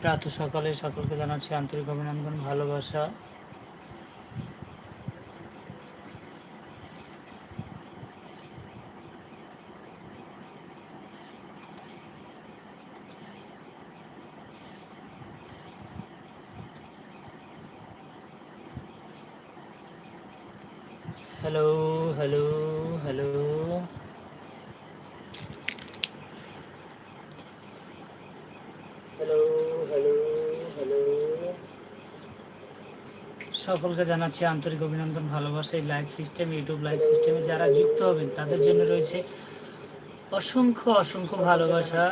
প্রাত সকালে সকলকে জানাচ্ছি আন্তরিক অভিনন্দন ভালোবাসা hello hello hello hello hello hello সকলকে জানাচ্ছি আন্তরিক অভিনন্দন, ভালোবাসা। এই লাইভ সিস্টেম ইউটিউব লাইভ সিস্টেমে যারা যুক্ত হবেন, তাদের জন্য রয়েছে অসংখ্য অসংখ্য ভালোবাসা।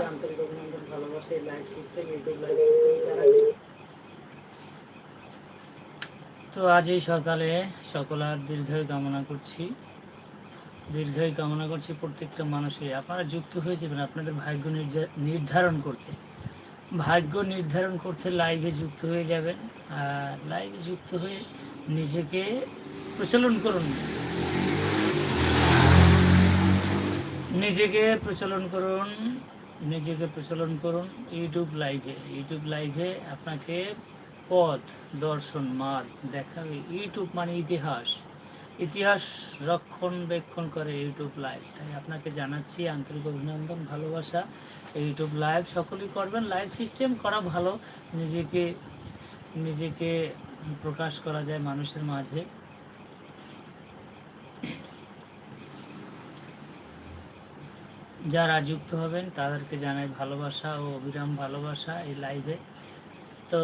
তো আজ এই সকালে সকলার দীর্ঘায়ু কামনা করছি। দীর্ঘায়ু কামনা করছি প্রত্যেকটা মানুষের আপনারা যুক্ত হয়ে আপনাদের ভাগ্য নির্ধারণ করতে। ভাগ্য নির্ধারণ করতে লাইভে যুক্ত হয়ে যাবেন। আর লাইভে যুক্ত হয়ে নিজেকে প্রচলন করুন। নিজেকে প্রচলন করুন, নিজেকে প্রচলন করুন ইউটিউব লাইভে ইউটিউব লাইভে আপনাকে পথ, দর্শন, মার্গ দেখাবে। ইউটিউব মানে ইতিহাস। ইতিহাস রক্ষণবেক্ষণ করে ইউটিউব লাইভ তাই আপনাকে জানাচ্ছি আন্তরিক অভিনন্দন, ভালোবাসা। ইউটিউব লাইভ সকলেই করবেন। লাইভ সিস্টেম করা ভালো। নিজেকে নিজেকে প্রকাশ করা যায় মানুষের মাঝে। যারা যুক্ত হবেন, তাদেরকে জানাই ভালোবাসা ও অবিরাম ভালোবাসা এই লাইভে তো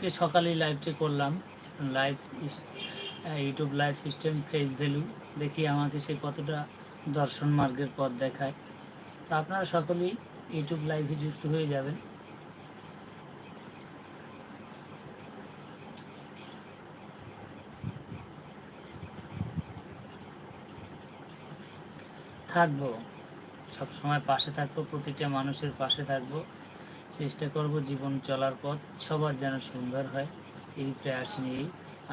আজকে সকালেই লাইভটি করলাম। Live YouTube live system face value দেখি আমাকে সে কতটা দর্শন মার্গের পথ দেখায়। তো আপনারা সকলেই ইউটিউব লাইভে যুক্ত হয়ে যাবেন। থাকব। সব সময় পাশে থাকব, প্রতিটা মানুষের পাশে থাকব। চেষ্টা করব জীবন চলার পথ সবার যেন সুন্দর হয়। এই প্রয়াস নিয়েই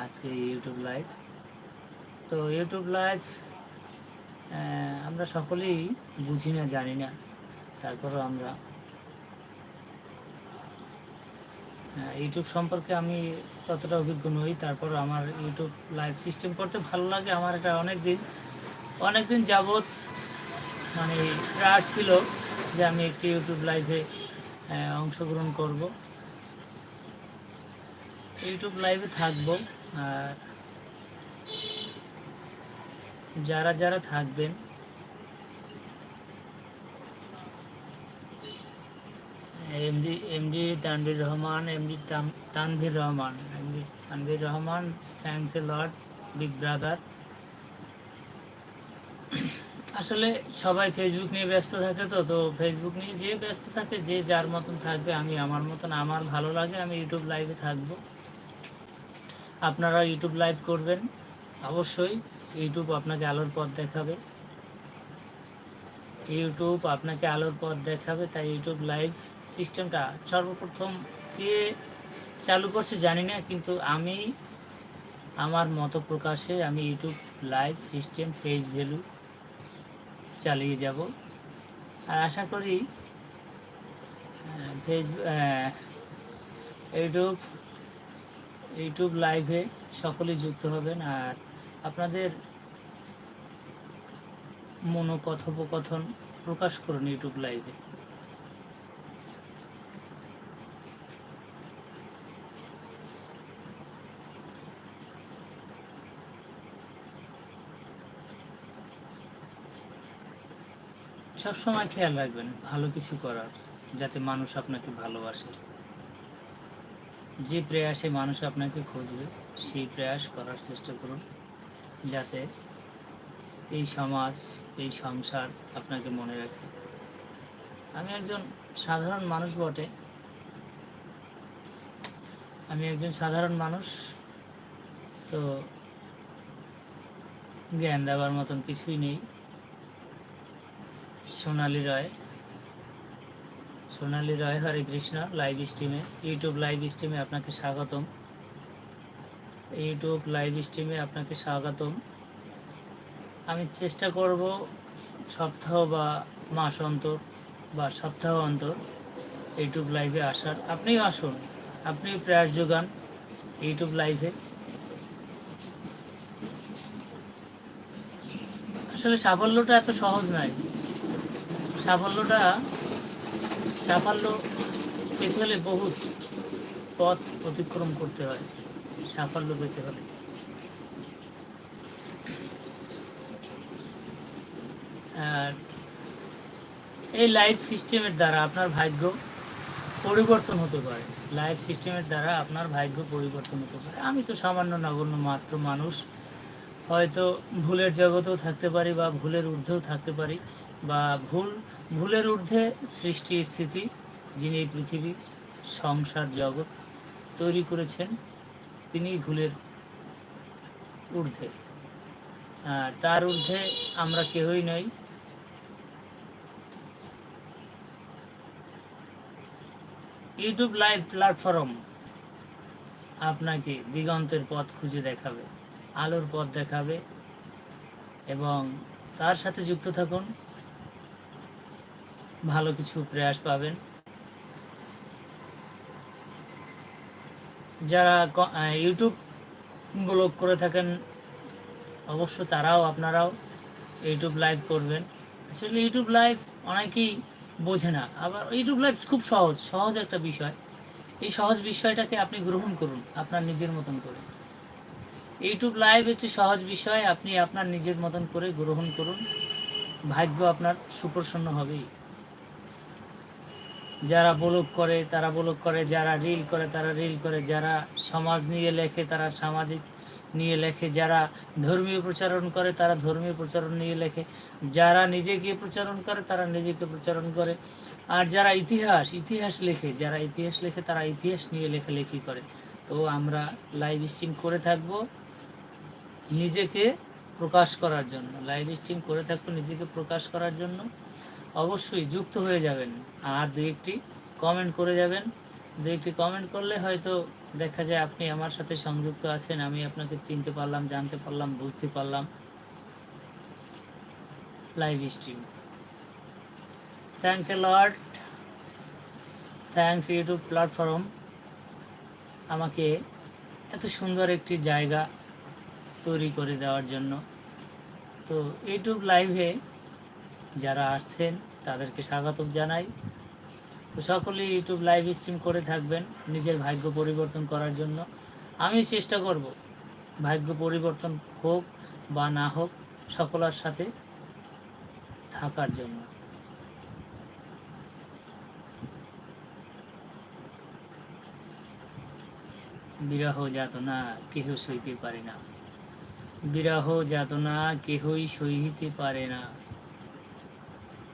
আজকে ইউটিউব লাইভ তো ইউটিউব লাইভ আমরা সকলেই বুঝি না, জানি না। তারপরও আমরা ইউটিউব সম্পর্কে আমি ততটা অভিজ্ঞ নই। তারপর আমার ইউটিউব লাইভ সিস্টেম করতে ভালো লাগে। আমার এটা অনেক দিন অনেক দিন যাবৎ মানে প্রায় ছিল যে আমি একটি ইউটিউব লাইভে অংশগ্রহণ করব। ইউটিউব লাইভে থাকব। আর যারা যারা থাকবেন MD MD Tanvir Rahman MD Tanvir Rahman MD Tanvir Rahman thanks a lot big brother আসলে সবাই ফেসবুক নিয়ে ব্যস্ত থাকে তো তো ফেসবুক নিয়ে যে ব্যস্ত থাকে, যে যার মতন থাকবে, আমি আমার মতন, আমার ভালো লাগে, আমি ইউটিউব লাইভে থাকব। আপনারা ইউটিউব লাইভ করবেন, অবশ্যই। ইউটিউব আপনাকে আলোর পথ দেখাবে। ইউটিউব আপনাকে আলোর পথ দেখাবে, তাই ইউটিউব লাইভ সিস্টেমটা সর্বপ্রথম কে চালু করছে জানি না, কিন্তু আমি, আমার মত প্রকাশে আমি YouTube live system face value চালিয়ে যাব। আর আশা করি ফেসবুক ইউটিউব ইউটিউব লাইভে সকলেই যুক্ত হবেন। আর আপনাদের মনোকথোপকথন প্রকাশ করুন ইউটিউব লাইভে সবসময় খেয়াল রাখবেন, ভালো কিছু করার, যাতে মানুষ আপনাকে ভালোবাসে। যে প্রয়াসে মানুষ আপনাকে খুঁজবে, সেই প্রয়াস করার চেষ্টা করুন, যাতে এই সমাজ, এই সংসার আপনাকে মনে রাখে। আমি একজন সাধারণ মানুষ বটে। আমি একজন সাধারণ মানুষ, তো জ্ঞান দেওয়ার মতন কিছুই নেই। সোনালি রয়। সোনালি রয়, হরে কৃষ্ণ লাইভ স্ট্রিমে ইউটিউব লাইভ স্ট্রিমে আপনাকে স্বাগতম। ইউটিউব লাইভ স্ট্রিমে আপনাকে স্বাগতম। আমি চেষ্টা করব সপ্তাহ বা মাস অন্তর বা সপ্তাহ অন্তর ইউটিউব লাইভে আসার। আপনিও আসুন আপনি প্রয়াস যোগান ইউটিউব লাইভে আসলে সাফল্যটা এত সহজ নয় সাফল্যটা, সাফল্য পেতে হলে বহুত পথ অতিক্রম করতে হয়, সাফল্য পেতে হলে। আর এই লাইফ সিস্টেমের দ্বারা আপনার ভাগ্য পরিবর্তন হতে পারে। লাইফ সিস্টেমের দ্বারা আপনার ভাগ্য পরিবর্তন হতে পারে। আমি তো সামান্য নগণ্য মাত্র মানুষ। হয়তো ভুলের জগতেও থাকতে পারি বা ভুলের ঊর্ধ্বেও থাকতে পারি বা ভুল, ভুলের ঊর্ধ্বে সৃষ্টি স্থিতি, যিনি এই পৃথিবী, সংসার, জগৎ তৈরি করেছেন, তিনি ভুলের ঊর্ধ্বে। তার ঊর্ধ্বে আমরা কেউই নই। ইউটিউব লাইভ প্ল্যাটফর্ম আপনাকে দিগন্তের পথ খুঁজে দেখাবে। আলোর পথ দেখাবে এবং তার সাথে যুক্ত থাকুন। ভালো কিছু প্রয়াস পাবেন। যারা ইউটিউব ব্লগ করে থাকেন, অবশ্য তারাও আপনারাও ইউটিউব লাইভ করবেন। আসলে ইউটিউব লাইভ অনেকেই বোঝে না, আবার ইউটিউব লাইভ খুব সহজ সহজ একটা বিষয়। এই সহজ বিষয়টাকে আপনি গ্রহণ করুন, আপনার নিজের মতন করে। ইউটিউব লাইভ একটি সহজ বিষয়, আপনি আপনার নিজের মতন করে গ্রহণ করুন। ভাগ্য আপনার সুপ্রসন্ন হবেই। যারা ব্লগ করে, তারা ব্লগ করে, যারা রিল করে, তারা রিল করে, যারা সমাজ নিয়ে লেখে, তারা সামাজিক নিয়ে লেখে, যারা ধর্মীয় প্রচারণ করে, তারা ধর্মীয় প্রচারণ নিয়ে লেখে, যারা নিজেকে প্রচারণ করে, তারা নিজেকে প্রচারণ করে। আর যারা ইতিহাস ইতিহাস লেখে, যারা ইতিহাস লেখে, তারা ইতিহাস নিয়ে লেখালেখি করে। তো আমরা লাইভ স্ট্রিম করে থাকব। নিজেকে প্রকাশ করার জন্য লাইভ স্ট্রিম করে থাকব নিজেকে প্রকাশ করার জন্য, অবশ্যই যুক্ত হয়ে যাবেন আর দু একটি কমেন্ট করে যাবেন। দু একটি কমেন্ট করলে হয়তো দেখা যায় আপনি আমার সাথে সংযুক্ত আছেন, আমি আপনাকে চিনতে পারলাম, জানতে পারলাম, বুঝতে পারলাম। Live stream thanks a lot thanks YouTube platform আমাকে এত সুন্দর একটি জায়গা তৈরি করে দেওয়ার জন্য। তো ইউটিউব লাইভে যারা আসছেন, তাদেরকে স্বাগত জানাই। তো সকলেই ইউটিউব লাইভ স্ট্রিম করে থাকবেন নিজের ভাগ্য পরিবর্তন করার জন্য। আমি চেষ্টা করব, ভাগ্য পরিবর্তন হোক বা না হোক, সকলের সাথে থাকার জন্য। বিরহ যাতনা, কেহ সইতে পারি না। বিরহ যাতনা কেহই সহিতে পারে না।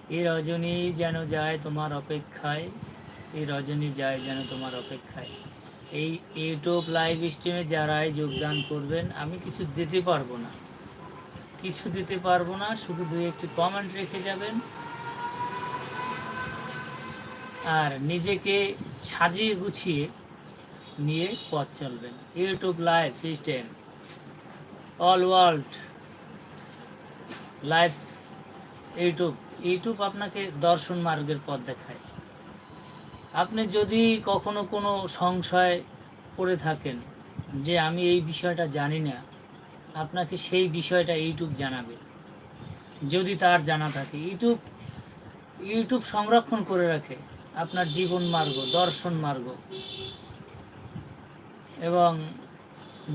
এ রজনী যেন যায় তোমার অপেক্ষায়, এ রজনী যায় যেন তোমার অপেক্ষায়। এই ইউটিউব লাইভ স্ট্রিমে যারাই যোগদান করবেন, আমি কিছু দিতে পারব না। কিছু দিতে পারব না, শুধু দুই একটি কমেন্ট রেখে যাবেন। আর নিজেকে সাজিয়ে গুছিয়ে নিয়ে পথ চলবেন। YouTube live system all world live YouTube YouTube আপনাকে দর্শন মার্গের পথ দেখায়। আপনি যদি কখনো কোনো সংশয় পড়ে থাকেন যে আমি এই বিষয়টা জানি না, আপনাকে সেই বিষয়টা ইউটিউব জানাবে। যদি তার জানা থাকে ইউটিউব ইউটিউব সংরক্ষণ করে রাখে আপনার জীবন মার্গ, দর্শন মার্গ। এবং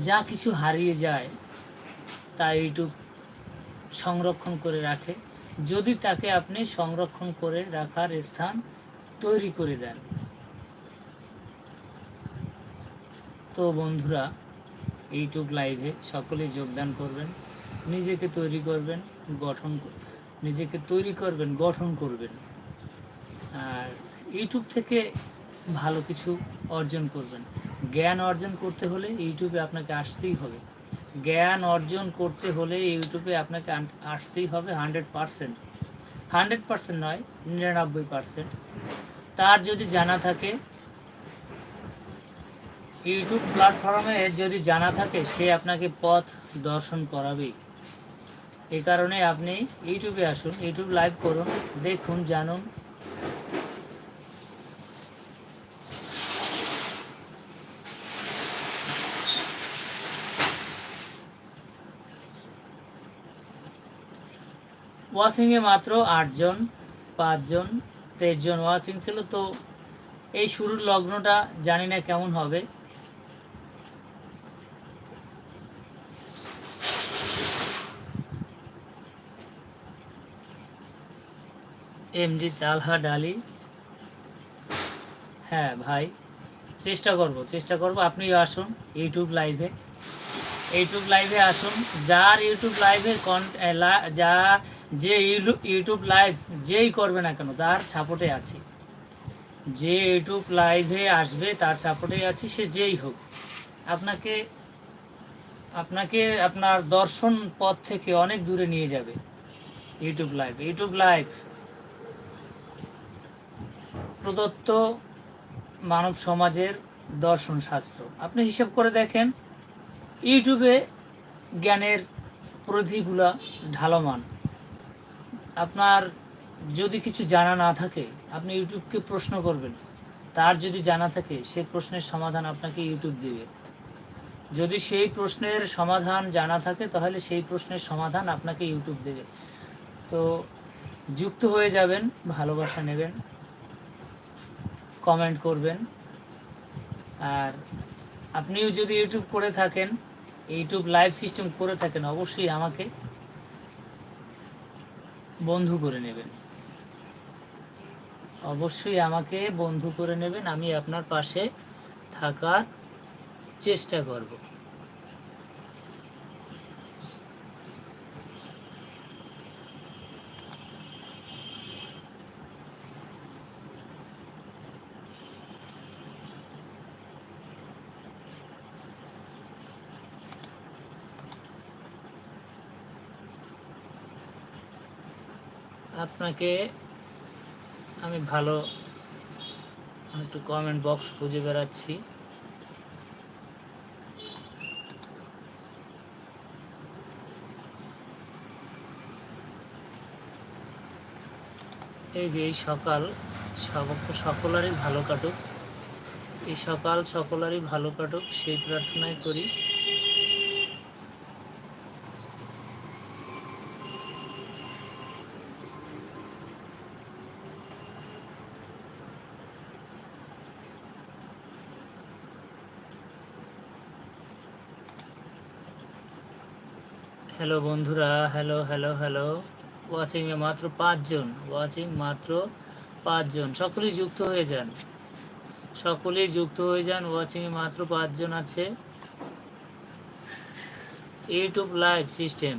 যা কিছু হারিয়ে যায় তা ইউটিউব সংরক্ষণ করে রাখে। যদি তাকে আপনি সংরক্ষণ করে রাখার স্থান তৈরি করে দেন। তো বন্ধুরা, ইউটিউব লাইভে সকলেই যোগদান করবেন, নিজেকে তৈরি করবেন, গঠন নিজেকে তৈরি করবেন, গঠন করবেন। আর ইউটিউব থেকে ভালো কিছু অর্জন করবেন। জ্ঞান অর্জন করতে হলে ইউটিউবে আপনাকে আসতেই হবে। জ্ঞান অর্জন করতে হলে ইউটিউবে আপনাকে আসতেই হবে হান্ড্রেড পারসেন্ট। হান্ড্রেড পারসেন্ট নয়, নিরানব্বই পারসেন্ট। তার যদি জানা থাকে, ইউটিউব প্ল্যাটফর্মে যদি জানা থাকে, সে আপনাকে পথ দর্শন করাবেই এই কারণে আপনি ইউটিউবে আসুন, ইউটিউব লাইভ করুন, দেখুন, জানুন। ওয়াচিংয়ে মাত্র আটজন, পাঁচজন তেইশজন ওয়াচিং ছিল, তো এই শুরুর লগ্নটা জানি না কেমন হবে। এমডি তালহা ডালি হ্যাঁ ভাই, চেষ্টা করব চেষ্টা করব। আপনিও আসুন, ইউটিউব লাইভে। ইউটিউব লাইভে আসুন। যার ইউটিউব লাইভে যা যে ইউটিউব লাইভ যেই করবে না কেন, তার সাপোর্টে আছি। যে ইউটিউব লাইভে আসবে, তার সাপোর্টে আছি, সে যেই হোক। আপনাকে আপনাকে আপনার দর্শন পথ থেকে অনেক দূরে নিয়ে যাবে ইউটিউব লাইভ। ইউটিউব লাইভ প্রদত্ত মানব সমাজের দর্শন শাস্ত্র। আপনি হিসাব করে দেখেন। ইউটিউবে জ্ঞানের প্রতিগুলা ঢালমান। আপনার যদি কিছু জানা না থাকে, আপনি ইউটিউবকে প্রশ্ন করবেন। তার যদি জানা থাকে সেই প্রশ্নের সমাধান আপনাকে ইউটিউব দেবে। যদি সেই প্রশ্নের সমাধান জানা থাকে, তাহলে সেই প্রশ্নের সমাধান আপনাকে ইউটিউব দেবে। তো যুক্ত হয়ে যাবেন, ভালোবাসা নেবেন, কমেন্ট করবেন। আর আপনিও যদি ইউটিউব করে থাকেন ইউটিউব লাইভ সিস্টেম করে থাকেন, অবশ্যই আমাকে বন্ধু করে নেবেন। অবশ্যই আমাকে বন্ধু করে নেবেন, আমি আপনার পাশে থাকার চেষ্টা করব। আপনাকে আমি ভালো একটু কমেন্ট বক্স খুঁজে বেড়াচ্ছি। এই যে এই সকাল সকলেরই ভালো কাটুক। এই সকাল সকলেরই ভালো কাটুক, সেই প্রার্থনাই করি। হ্যালো বন্ধুরা, হ্যালো হ্যালো হ্যালো। ওয়াচিংয়ে মাত্র পাঁচজন ওয়াচিং মাত্র পাঁচজন। সকলেই যুক্ত হয়ে যান। সকলেই যুক্ত হয়ে যান ওয়াচিংয়ে মাত্র পাঁচজন আছে। ইউটিউব লাইভ সিস্টেম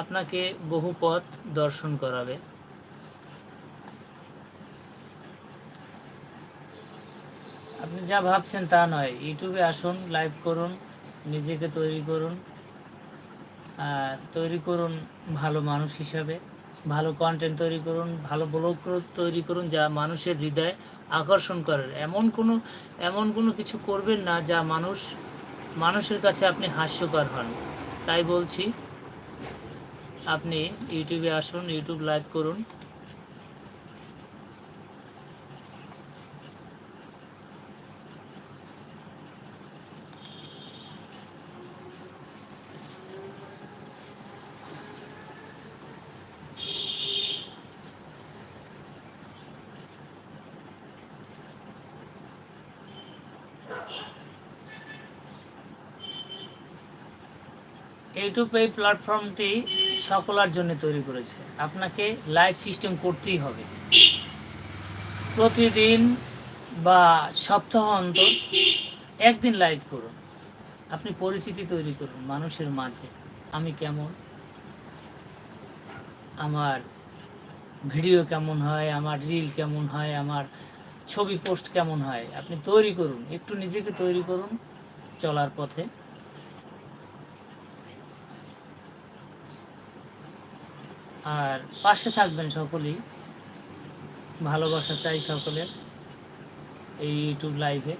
আপনাকে বহু পথ দর্শন করাবে। আপনি যা ভাবছেন তা নয়। ইউটিউবে আসুন লাইভ করুন, নিজেকে তৈরি করুন আর তৈরি করুন ভালো মানুষ হিসাবে, ভালো কন্টেন্ট তৈরি করুন, ভালো ব্লগ তৈরি করুন যা মানুষের হৃদয় আকর্ষণ করে। এমন কোনো এমন কোনো কিছু করবেন না যা মানুষ, মানুষের কাছে আপনি হাস্যকর হন। তাই বলছি, আপনি ইউটিউবে আসুন, ইউটিউব লাইভ করুন। ইউটিউব এই প্ল্যাটফর্মটি সকলের জন্য তৈরি করেছে। আপনাকে লাইভ সিস্টেম করতেই হবে। প্রতিদিন বা সপ্তাহ অন্তর একদিন লাইভ করুন। আপনি পরিচিতি তৈরি করুন মানুষের মাঝে। আমি কেমন? আমার ভিডিও কেমন হয়? আমার রিল কেমন হয়? আমার ছবি পোস্ট কেমন হয়? আপনি তৈরি করুন। একটু নিজেকে তৈরি করুন চলার পথে। আর পাশে থাকবেন সকলেই। ভালোবাসা চাই সকলের এই ইউটিউব লাইভে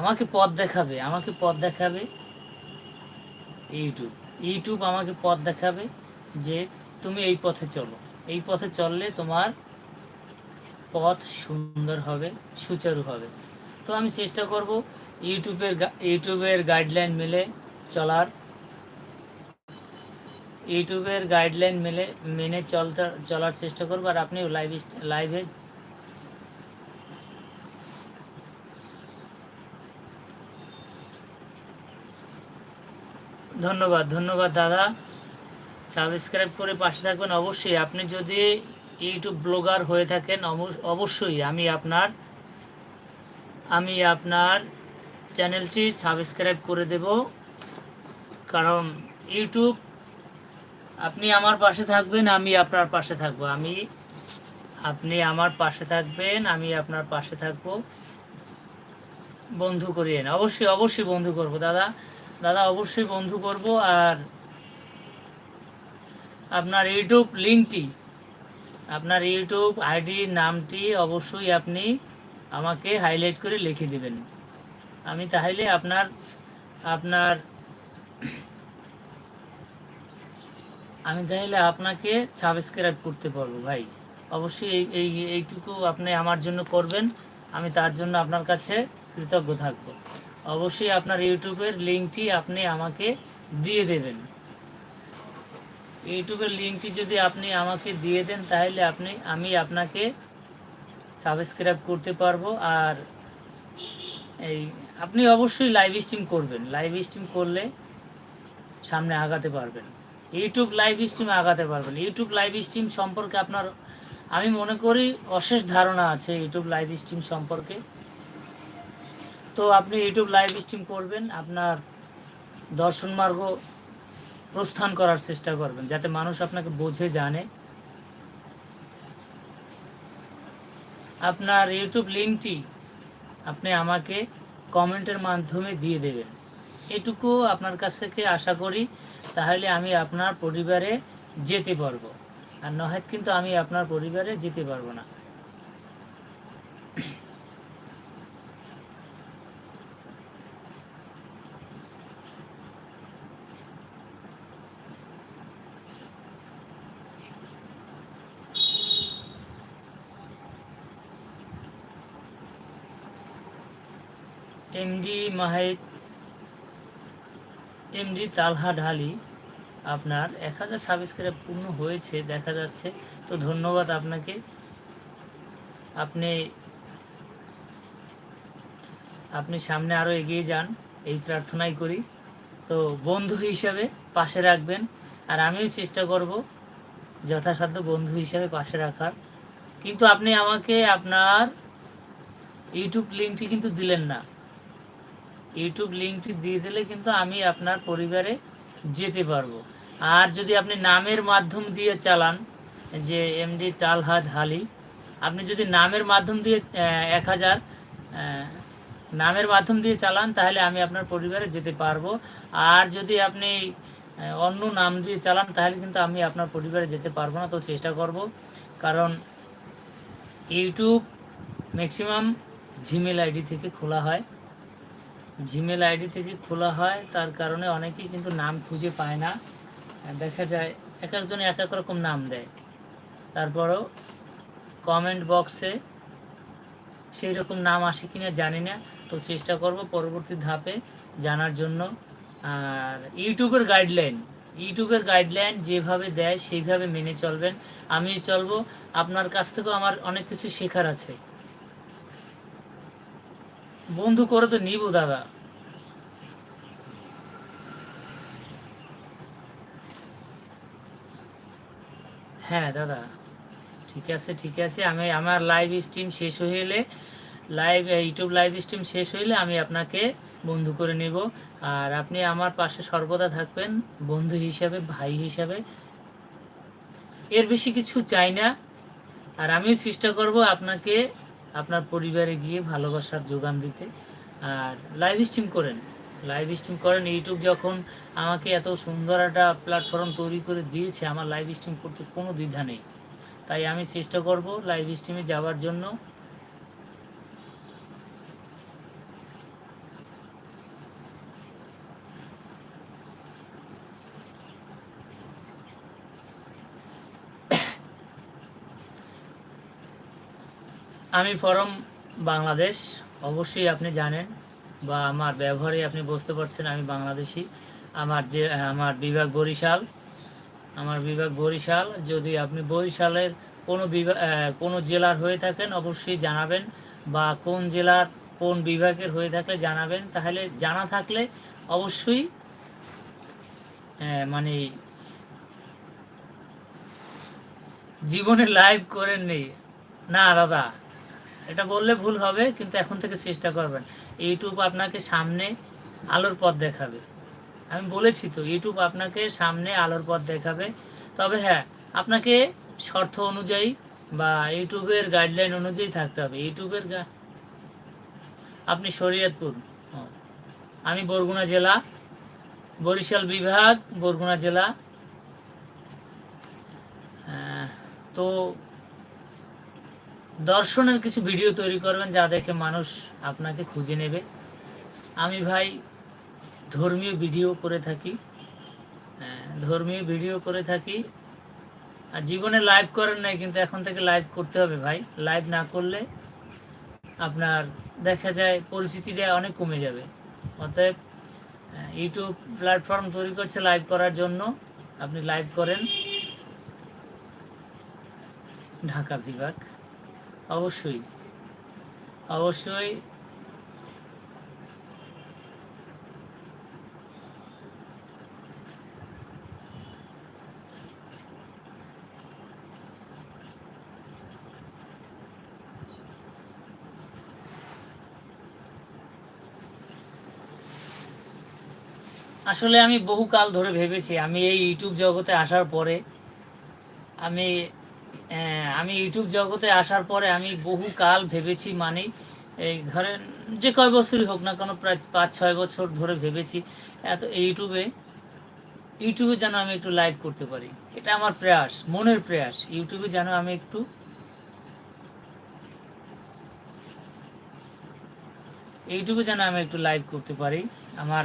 আমাকে পথ দেখাবে, আমাকে পথ দেখাবে ইউটিউব ইউটিউব আমাকে পথ দেখাবে যে তুমি এই পথে চলো। এই পথে চললে তোমার পথ সুন্দর হবে, সুচারু হবে। তো আমি চেষ্টা করব ইউটিউবের ইউটিউবের গাইডলাইন মেলে চলার। ইউটিউবের গাইডলাইন মেলে, মেনে চলতে, চলার চেষ্টা করব আর আপনি লাইভ লাইভে ধন্যবাদ ধন্যবাদ দাদা। সাবস্ক্রাইব করে পাশে থাকবেন। অবশ্যই আপনি যদি ইউটিউব ব্লগার হয়ে থাকেন, অবশ- অবশ্যই আমি আপনার আমি আপনার চ্যানেলটি সাবস্ক্রাইব করে দেব। কারণ ইউটিউব আপনি আমার পাশে থাকবেন, আমি আপনার পাশে থাকব। আমি, আপনি আমার পাশে থাকবেন, আমি আপনার পাশে থাকব। বন্ধু করিয়েন অবশ্যই অবশ্যই বন্ধু করব, দাদা। দাদা, অবশ্যই বন্ধু করব। আর আপনার ইউটিউব লিঙ্কটি, আপনার ইউটিউব আইডির নামটি অবশ্যই আপনি আমাকে হাইলাইট করে লিখে দিবেন। আমি তাহলে আপনার আপনার আমি তাহলে আপনাকে সাবস্ক্রাইব করতে পারব ভাই। অবশ্যই এই এই, এইটুকু আপনি আমার জন্য করবেন, আমি তার জন্য আপনার কাছে কৃতজ্ঞ থাকব। অবশ্যই আপনার ইউটিউবের লিঙ্কটি আপনি আমাকে দিয়ে দেবেন। ইউটিউবের লিঙ্কটি যদি আপনি আমাকে দিয়ে দেন, তাহলে আপনি, আমি আপনাকে সাবস্ক্রাইব করতে পারব আর এই, আপনি অবশ্যই লাইভ স্ট্রিম করবেন। লাইভ স্ট্রিম করলে সামনে আগাতে পারবেন। ইউটিউব লাইভ স্ট্রিমে আগাতে পারবেন। ইউটিউব লাইভ স্ট্রিম সম্পর্কে আপনার, আমি মনে করি অশেষ ধারণা আছে ইউটিউব লাইভ স্ট্রিম সম্পর্কে। তো আপনি ইউটিউব লাইভ স্ট্রিম করবেন, আপনার দর্শন মার্গ প্রস্থান করার চেষ্টা করবেন, যাতে মানুষ আপনাকে বোঝে, জানে। আপনার ইউটিউব লিঙ্কটি আপনি আমাকে কমেন্টের মাধ্যমে দিয়ে দেবেন। এটুকু আপনার কাছ থেকে আশা করি, তাহলে আমি আপনার পরিবারে যেতে পারব। আর নহেত কিন্তু আমি আপনার পরিবারে যেতে পারব না। এমডি মাহিদ এমডি তালহা ঢালি আপনার এক হাজার সাবস্ক্রাইব পূর্ণ হয়েছে, দেখা যাচ্ছে। তো ধন্যবাদ আপনাকে। আপনি আপনি সামনে আরও এগিয়ে যান, এই প্রার্থনাই করি। তো বন্ধু হিসাবে পাশে রাখবেন, আর আমিও চেষ্টা করব যথাসাধ্য বন্ধু হিসাবে পাশে রাখার। কিন্তু আপনি আমাকে আপনার ইউটিউব লিঙ্কটি কিন্তু দিলেন না। ইউটিউব লিঙ্কটি দিয়ে দিলে কিন্তু আমি আপনার পরিবারে যেতে পারব। আর যদি আপনি নামের মাধ্যম দিয়ে চালান যে এমডি টালহাজ হালি আপনি যদি নামের মাধ্যম দিয়ে এক হাজার নামের মাধ্যম দিয়ে চালান, তাহলে আমি আপনার পরিবারে যেতে পারব। আর যদি আপনি অন্য নাম দিয়ে চালান, তাহলে কিন্তু আমি আপনার পরিবারে যেতে পারব না। তো চেষ্টা করব। কারণ ইউটিউব ম্যাক্সিমাম জিমেল আইডি থেকে খোলা হয়। জিমেল আইডি থেকে খোলা হয়, তার কারণে অনেকেই কিন্তু নাম খুঁজে পায় না। দেখা যায়, এক একজন এক এক রকম নাম দেয়। তারপরও কমেন্ট বক্সে সেই রকম নাম আসে কিনা জানি না। তো চেষ্টা করব পরবর্তী ধাপে জানার জন্য। আর ইউটিউবের গাইডলাইন ইউটিউবের গাইডলাইন যেভাবে দেয়, সেইভাবে মেনে চলবেন। আমি চলবো। আপনার কাছ থেকেও আমার অনেক কিছু শেখার আছে। বন্ধু করে তো নিব, দাদা। হ্যাঁ দাদা। ঠিক আছে ঠিক আছে। আমি আমার লাইভ স্ট্রিম শেষ হইলে লাইভ ইউটিউব লাইভ স্ট্রিম শেষ হইলে আমি আপনাকে বন্ধু করে নেব। আর আপনি আমার পাশে সর্বদা থাকবেন, বন্ধু হিসাবে, ভাই হিসাবে। এর বেশি কিছু চাই না। আর আমিও চেষ্টা করব আপনাকে আপনার পরিবারে গিয়ে ভালোবাসার যোগান দিতে আর লাইভ স্ট্রিম করেন। লাইভ স্ট্রিম করেন। ইউটিউব যখন আমাকে এত সুন্দর একটা প্ল্যাটফর্ম তৈরি করে দিয়েছে, আমার লাইভ স্ট্রিম করতে কোনো দ্বিধা নেই। তাই আমি চেষ্টা করব লাইভ স্ট্রিমে যাওয়ার জন্য। আমি ফরম বাংলাদেশ, অবশ্যই আপনি জানেন বা আমার ব্যবহারে আপনি বুঝতে পারছেন আমি বাংলাদেশি। আমার যে, আমার বিভাগ বরিশাল। আমার বিভাগ বরিশাল, যদি আপনি বরিশালের কোনো বিভাগ কোনো জেলার হয়ে থাকেন, অবশ্যই জানাবেন বা কোন জেলার কোন বিভাগের হয়ে থাকলে জানাবেন। তাহলে জানা থাকলে অবশ্যই মানে জীবনে লাইভ করেন নেই না, দাদা। এটা বললে ভুল হবে, কিন্তু এখন থেকে চেষ্টা করবেন। ইউটিউব আপনাকে সামনে আলোর পথ দেখাবে। আমি বলেছি তো ইউটিউব আপনাকে সামনে আলোর পথ দেখাবে। তবে হ্যাঁ আপনাকে শর্ত অনুযায়ী বা ইউটিউবের গাইডলাইন অনুযায়ী থাকতে হবে। ইউটিউবের আপনি শরীয়তপুর। আমি বরগুনা জেলা, বরিশাল বিভাগ, বরগুনা জেলা। তো দর্শনের কিছু ভিডিও তৈরি করবেন যা দেখে মানুষ আপনাকে খুঁজে নেবে। আমি ভাই ধর্মীয় ভিডিও করে থাকি। হ্যাঁ, ধর্মীয় ভিডিও করে থাকি। আর জীবনে লাইভ করেন নাই কিন্তু এখন থেকে লাইভ করতে হবে ভাই। লাইভ না করলে আপনার দেখা যায় পরিচিতিটা অনেক কমে যাবে। অতএব ইউটিউব প্ল্যাটফর্ম তৈরি করছে লাইভ করার জন্য। আপনি লাইভ করেন। ঢাকা বিভাগ। অবশ্যই। অবশ্যই। আসলে আমি বহুকাল ধরে ভেবেছি আমি এই ইউটিউব জগতে আসার পরে আমি আমি ইউটিউব জগতে আসার পরে আমি বহু কাল ভেবেছি মানে এই ধরেন যে কয় বছরই হোক না কেন প্রায় পাঁচ, ছয় বছর ধরে ভেবেছি, এত ইউটিউবে ইউটিউবে যেন আমি একটু লাইভ করতে পারি। এটা আমার প্রয়াস, মনের প্রয়াস। ইউটিউবে যেন আমি একটু ইউটিউবে যেন আমি একটু লাইভ করতে পারি, আমার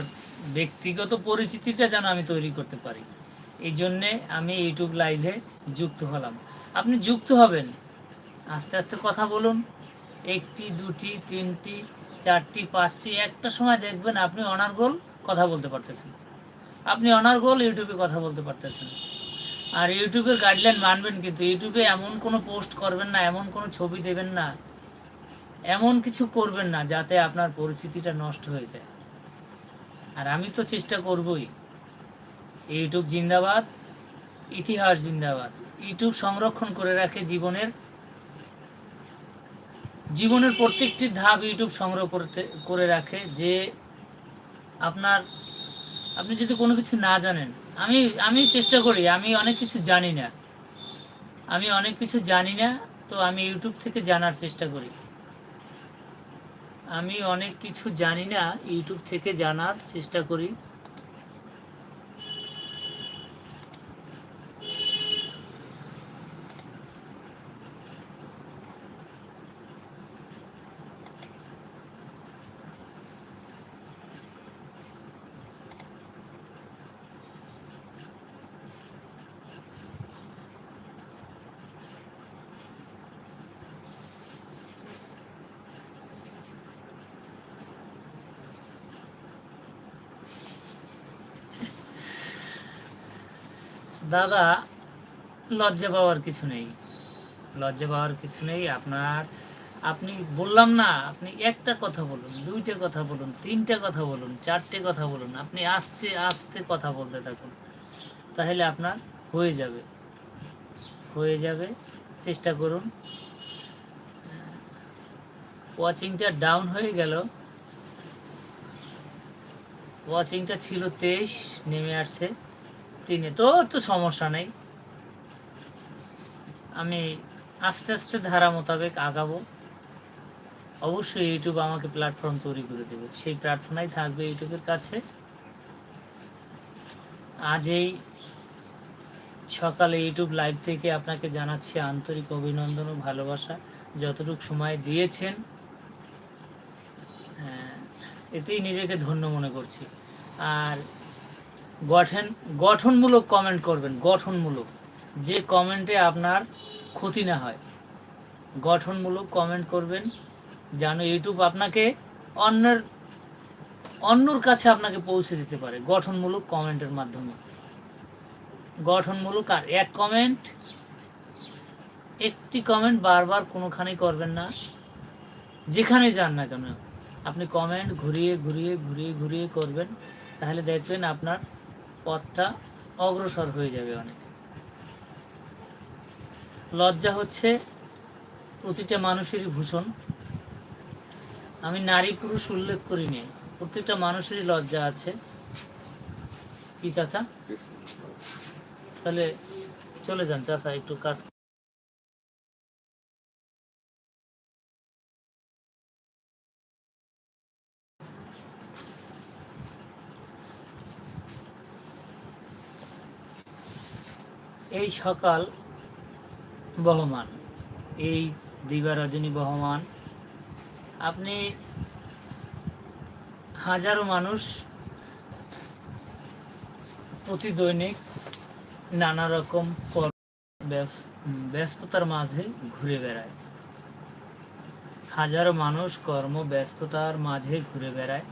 ব্যক্তিগত পরিচিতিটা যেন আমি তৈরি করতে পারি। এই জন্যে আমি ইউটিউব লাইভে যুক্ত হলাম। আপনি যুক্ত হবেন। আস্তে আস্তে কথা বলুন। একটি, দুটি, তিনটি, চারটি, পাঁচটি, একটা সময় দেখবেন আপনি অনার্গোল কথা বলতে পারতেছেন। আপনি অনার্গোল ইউটিউবে কথা বলতে পারতেছেন। আর ইউটিউবের গাইডলাইন মানবেন কিন্তু। ইউটিউবে এমন কোনো পোস্ট করবেন না, এমন কোনো ছবি দেবেন না, এমন কিছু করবেন না, যাতে আপনার পরিস্থিতিটা নষ্ট হয়ে যায়। আর আমি তো চেষ্টা করবই। ইউটিউব জিন্দাবাদ, ইতিহাস জিন্দাবাদ। ইউটিউব সংরক্ষণ করে রাখে জীবনের জীবনের প্রত্যেকটি ধাপ ইউটিউব সংগ্রহ করতে, করে রাখে যে আপনার, আপনি যদি কোনো কিছু না জানেন, আমি আমি চেষ্টা করি, আমি অনেক কিছু জানি না। আমি অনেক কিছু জানি না, তো আমি ইউটিউব থেকে জানার চেষ্টা করি। আমি অনেক কিছু জানি না, ইউটিউব থেকে জানার চেষ্টা করি। দাদা, লজ্জা পাওয়ার কিছু নেই। লজ্জা পাওয়ার কিছু নেই। আপনার, আপনি বললাম না, আপনি একটা কথা বলুন, দুইটা কথা বলুন, তিনটা কথা বলুন, চারটে কথা বলুন, আপনি আস্তে আস্তে কথা বলতে থাকুন। তাহলে আপনার হয়ে যাবে। হয়ে যাবে। চেষ্টা করুন। ওয়াচিংটা ডাউন হয়ে গেল। ওয়াচিংটা ছিল তেইশ, নেমে আসছে। তিনে তো তো সমস্যা নেই। আমি আস্তে আস্তে ধারা মোতাবেক আগাবো। অবশ্যই ইউটিউব আমাকে প্ল্যাটফর্ম তৈরি করে দেবে। সেই প্রার্থনাই থাকবে ইউটিউবের কাছে। আজ এই সকালে ইউটিউব লাইভ থেকে আপনাকে জানাচ্ছি আন্তরিক অভিনন্দন ও ভালোবাসা যতটুকু সময় দিয়েছেন। আহ, এতেই নিজেকে ধন্য মনে করছি। আর গঠন, গঠনমূলক কমেন্ট করবেন, গঠনমূলক। যে কমেন্টে আপনার ক্ষতি না হয়, গঠনমূলক কমেন্ট করবেন, যেন ইউটিউব আপনাকে অন্যের, অন্যর কাছে আপনাকে পৌঁছে দিতে পারে গঠনমূলক কমেন্টের মাধ্যমে। গঠনমূলক আর এক কমেন্ট একটি কমেন্ট বারবার কোনোখানেই করবেন না। যেখানে যান না কেন, আপনি কমেন্ট ঘুরিয়ে ঘুরিয়ে ঘুরিয়ে ঘুরিয়ে করবেন, তাহলে দেখবেন আপনার পথটা অগ্রসর হয়ে যাবে অনেক। লজ্জা হচ্ছে প্রতিটা মানুষেরই ভূষণ। আমি নারী পুরুষ উল্লেখ করিনি, প্রত্যেকটা মানুষেরই লজ্জা আছে। কি চাচা? তাহলে চলে যান চাচা, একটু কাজ এই সকাল বহমান, এই দিবা রজনী বহমান। আপনি হাজারো মানুষ প্রতি দৈনিক নানা রকম ব্যস্ততার মাঝে ঘুরে বেড়ায়। হাজারো মানুষ কর্ম ব্যস্ততার মাঝে ঘুরে বেড়ায়।